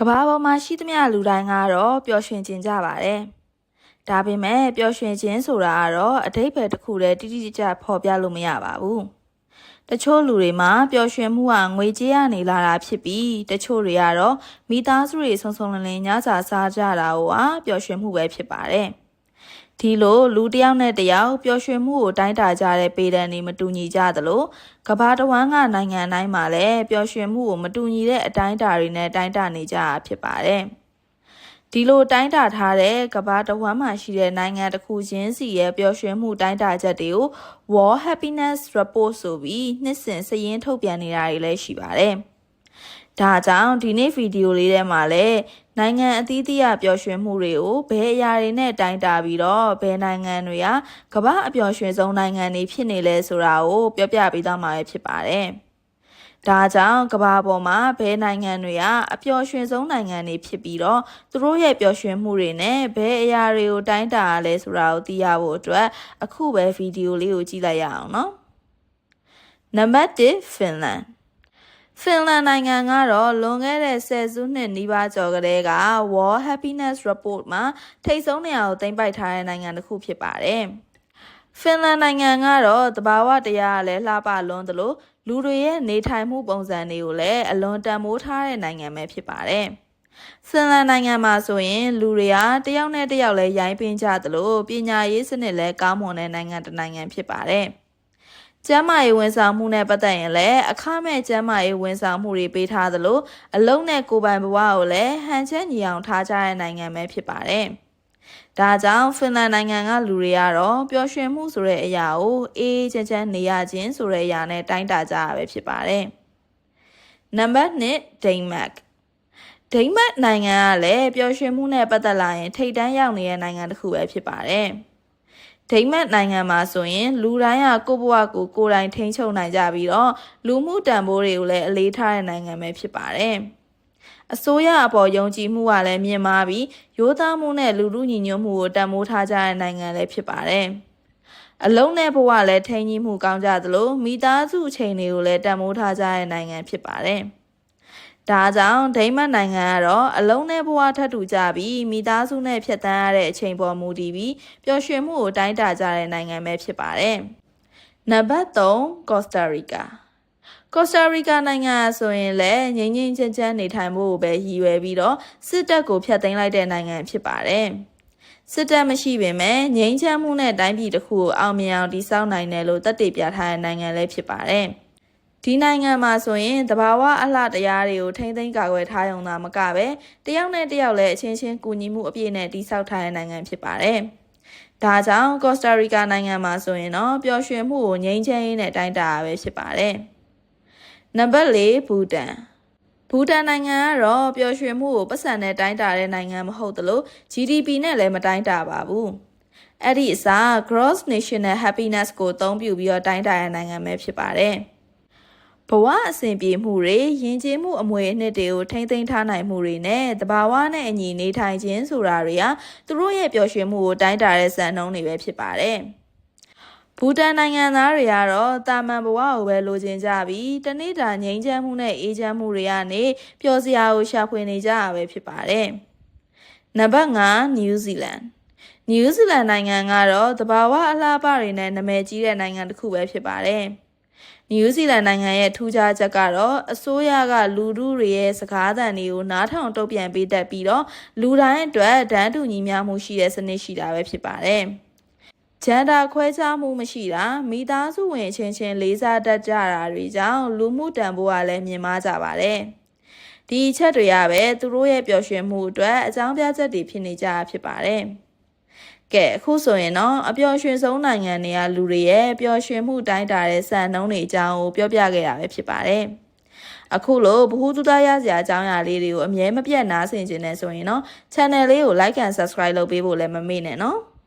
ကဘာပေါ်မှာရှိသမျှလူတိုင်းကတော့ပျော်ရွှင်ခြင်းကြပါတယ်။ဒါပေမဲ့ပျော်ရွှင်ခြင်းဆိုတာကတော့အတိတ်ပဲတစ်ခုတည်းတိတိကျကျဖော်ပြလို့မရပါဘူး။တချို့လူတွေမှာပျော်ရွှင်မှုကငွေကြေးရနေလာတာဖြစ်ပြီးတချို့တွေကတော့မိသားစုတွေဆုံဆုံလင်လင်ညစာစားကြတာဟိုဟာပျော်ရွှင်မှုပဲဖြစ်ပါတယ်။ ဒီလိုလူတစ်ယောက်နဲ့တစ်ယောက်ပျော်ရွှင်မှုကိုတိုင်းတာကြတဲ့ပေဒံတွေမတူညီကြသလိုကဘာတဝမ်းကနိုင်ငံတိုင်းမှာလည်းပျော်ရွှင်မှုကိုမတူညီတဲ့အတိုင်းတာတွေနဲ့တိုင်းတာနေကြတာဖြစ်ပါတယ်။ဒီလိုတိုင်းတာထားတဲ့ကဘာတဝမ်းမှာရှိတဲ့နိုင်ငံတစ်ခုချင်းစီရဲ့ပျော်ရွှင်မှုတိုင်းတာချက်တွေကို World Happiness Report ဆိုပြီးနှစ်စဉ်စည်ရင်းထုတ်ပြန်နေတာတွေလည်းရှိပါတယ်။ဒါကြောင့်ဒီနေ့ဗီဒီယိုလေးထဲမှာလည်း နိုင်ငံအသီးသီးရပျော်ရွှင်မှုတွေကိုဘယ်အရာတွေနဲ့တိုင်းတာပြီးတော့ဘယ်နိုင်ငံတွေကကမ္ဘာအပျော်ရွှင်ဆုံးနိုင်ငံတွေဖြစ်နေလဲဆိုတာကိုပြောပြပေးသွားမှာဖြစ်ပါတယ်။ဒါကြောင့်ကမ္ဘာပေါ်မှာဘယ်နိုင်ငံတွေကအပျော်ရွှင်ဆုံးနိုင်ငံတွေဖြစ်ပြီးတော့သူတို့ရဲ့ပျော်ရွှင်မှုတွေနဲ့ဘယ်အရာတွေကိုတိုင်းတာရလဲဆိုတာကိုသိရဖို့အတွက်အခုပဲဗီဒီယိုလေးကိုကြည့်လိုက်ရအောင်နော်။နံပါတ်1ဖင်လန် ဖင်လန်နိုင်ငံကတော့လွန်ခဲ့တဲ့ဆယ်စုနှစ်နီးပါးကျော်ကလေးက World Happiness Report မှာထိပ်ဆုံးနေရာကိုသိမ်းပိုက်ထားတဲ့နိုင်ငံတစ်ခုဖြစ်ပါတယ်။ဖင်လန်နိုင်ငံကတော့တဘာဝတရားလည်းလှပလွန်းသလိုလူတွေရဲ့နေထိုင်မှုပုံစံတွေကိုလည်းအလွန်တန်ဖိုးထားတဲ့နိုင်ငံပဲဖြစ်ပါတယ်။ဖင်လန်နိုင်ငံမှာဆိုရင်လူတွေကတယောက်နဲ့တယောက်လည်းရိုင်းပင်းကြသလိုပညာရေးစနစ်လည်းကောင်းမွန်တဲ့နိုင်ငံတစ်နိုင်ငံဖြစ်ပါတယ်။ ကျန်းမာရေးဝန်ဆောင်မှုနဲ့ပတ်သက်ရင်လည်းအခမဲ့ကျန်းမာရေးဝန်ဆောင်မှုတွေပေးထားသလိုအလုံးနဲ့ကိုယ်ပိုင်ဘဝကိုလည်းဟန်ချက်ညီအောင်ထားကြတဲ့နိုင်ငံပဲဖြစ်ပါတယ်။ဒါကြောင့်ဖင်လန်နိုင်ငံကလူတွေကတော့ပျော်ရွှင်မှုဆိုတဲ့အရာကိုအေးအေးချမ်းချမ်းနေရခြင်းဆိုတဲ့အရာနဲ့တိုင်းတာကြရပဲဖြစ်ပါတယ်။နံပါတ်1ဒိန်းမတ်ဒိန်းမတ်နိုင်ငံကလည်းပျော်ရွှင်မှုနဲ့ပတ်သက်လာရင်ထိပ်တန်းရောက်နေတဲ့နိုင်ငံတစ်ခုပဲဖြစ်ပါတယ်။ ဒိမတ်နိုင်ငံမှာဆိုရင်လူတိုင်းကကိုယ့်ဘဝကိုကိုယ်တိုင်ထိန်းချုပ်နိုင်ကြပြီးတော့လူမှုတန်ဖိုးတွေကိုလည်းအလေးထားတဲ့နိုင်ငံပဲဖြစ်ပါတယ်။အစိုးရအပေါ်ယုံကြည်မှုကလည်းမြင့်မားပြီးရိုးသားမှုနဲ့လူလူညီညွတ်မှုကိုတန်ဖိုးထားကြတဲ့နိုင်ငံလည်းဖြစ်ပါတယ်။အလုံးနဲ့ဘဝလည်းထိန်းကြီးမှုကောင်းကြသလိုမိသားစုအချိန်တွေကိုလည်းတန်ဖိုးထားကြတဲ့နိုင်ငံဖြစ်ပါတယ်။ ဒါကြောင့်ဒိမတ်နိုင်ငံကတော့အလုံးနဲ့ဘဝထပ်တူကြပြီးမိသားစုနဲ့ဖြတ်တန်းရတဲ့အချိန်ပေါ်မူတည်ပြီးပျော်ရွှင်မှုကိုတိုင်းတာကြတဲ့နိုင်ငံပဲဖြစ်ပါတယ်။နံပါတ်3ကော့စတာရီကာကော့စတာရီကာနိုင်ငံဆိုရင်လည်းငြိမ်းငြိမ်းချမ်းချမ်းနေထိုင်ဖို့ပဲရည်ရွယ်ပြီးတော့စစ်တပ်ကိုဖျက်သိမ်းလိုက်တဲ့နိုင်ငံဖြစ်ပါတယ်။စစ်တပ်မရှိပေမဲ့ငြိမ်းချမ်းမှုနဲ့တိုင်းပြည်တစ်ခုကိုအောင်မြင်အောင်တည်ဆောက်နိုင်တယ်လို့သက်သေပြထားတဲ့နိုင်ငံလည်းဖြစ်ပါတယ်။ ဒီနိုင်ငံမှာဆိုရင်တဘာဝအလှတရားတွေကိုထိမ့်သိမ်းကာကွယ်ထားရုံသာမကပဲတယောက်နဲ့တယောက်လည်းအချင်းချင်းကူညီမှုအပြည့်နဲ့တည်ဆောက်ထားတဲ့နိုင်ငံဖြစ်ပါတယ်။ဒါကြောင့်ကော့စတာရီကာနိုင်ငံမှာဆိုရင်တော့ပျော်ရွှင်မှုကိုငြိမ်းချမ်းရေးနဲ့တိုင်းတာရပဲဖြစ်ပါတယ်။နံပါတ်၄ဘူတန်ဘူတန်နိုင်ငံကတော့ပျော်ရွှင်မှုကိုပတ်စံနဲ့တိုင်းတာတဲ့နိုင်ငံမဟုတ်သလို GDP နဲ့လည်းမတိုင်းတာပါဘူး။အဲ့ဒီအစား gross national happiness ကိုအသုံးပြုပြီးတော့တိုင်းတာရတဲ့နိုင်ငံပဲဖြစ်ပါတယ်။ ဘဝအစဉ်ပြေမှုတွေယဉ်ကျေးမှုအမွေအနှစ်တွေကိုထိမ့်သိမ်းထားနိုင်မှုတွေနဲ့တဘာဝနဲ့အညီနေထိုင်ခြင်းဆိုတာတွေကသူတို့ရဲ့ပျော်ရွှင်မှုကိုတိုင်းတာတဲ့စံနှုန်းတွေပဲဖြစ်ပါတယ်။ဘူတန်နိုင်ငံသားတွေကတော့တာမန်ဘဝကိုပဲလိုချင်ကြပြီးတနေ့တာငြိမ်းချမ်းမှုနဲ့အေးချမ်းမှုတွေကနေပျော်စရာကိုရှာဖွေနေကြရပဲဖြစ်ပါတယ်။နံပါတ်5နယူးဇီလန်နယူးဇီလန်နိုင်ငံကတော့တဘာဝအလားပါတွေနဲ့နာမည်ကြီးတဲ့နိုင်ငံတစ်ခုပဲဖြစ်ပါတယ်။ နယူးဇီလန်နိုင်ငံရဲ့ထူးခြားချက်ကတော့အစိုးရကလူထုတွေရဲ့စကားသံတွေကိုနားထောင်တုံ့ပြန်ပေးတတ်ပြီးတော့လူတိုင်းအတွက်ဒန်းတူညီမျှမှုရှိတဲ့စနစ်ရှိတာပဲဖြစ်ပါတယ်။ဂျန်ဒါခွဲခြားမှုမရှိတာမိသားစုဝင်ချင်းချင်းလေးစားတတ်ကြတာတွေကြောင့်လူမှုတန်ဖိုးကလည်းမြင့်မားကြပါတယ်။ဒီချက်တွေကပဲသူတို့ရဲ့ပျော်ရွှင်မှုအတွက်အကြောင်းပြချက်တွေဖြစ်နေကြဖြစ်ပါတယ်။ ကဲအခုဆိုရင်တော့အပျော်ရွှင်ဆုံးနိုင်ငံတွေကလူတွေရဲ့ပျော်ရွှင်မှုတိုင်းတာတဲ့စံနှုန်းတွေအကြောင်းကိုပြောပြခဲ့တာပဲဖြစ်ပါတယ်။အခုလိုဘ ഹു တုဒရစရာအကြောင်းအရာလေးတွေကိုအမြဲမပြတ်နားဆင်ခြင်းနဲ့ဆိုရင်တော့ channel လေးကို like and subscribe လုပ်ပေးဖို့လည်းမမေ့နဲ့နော်။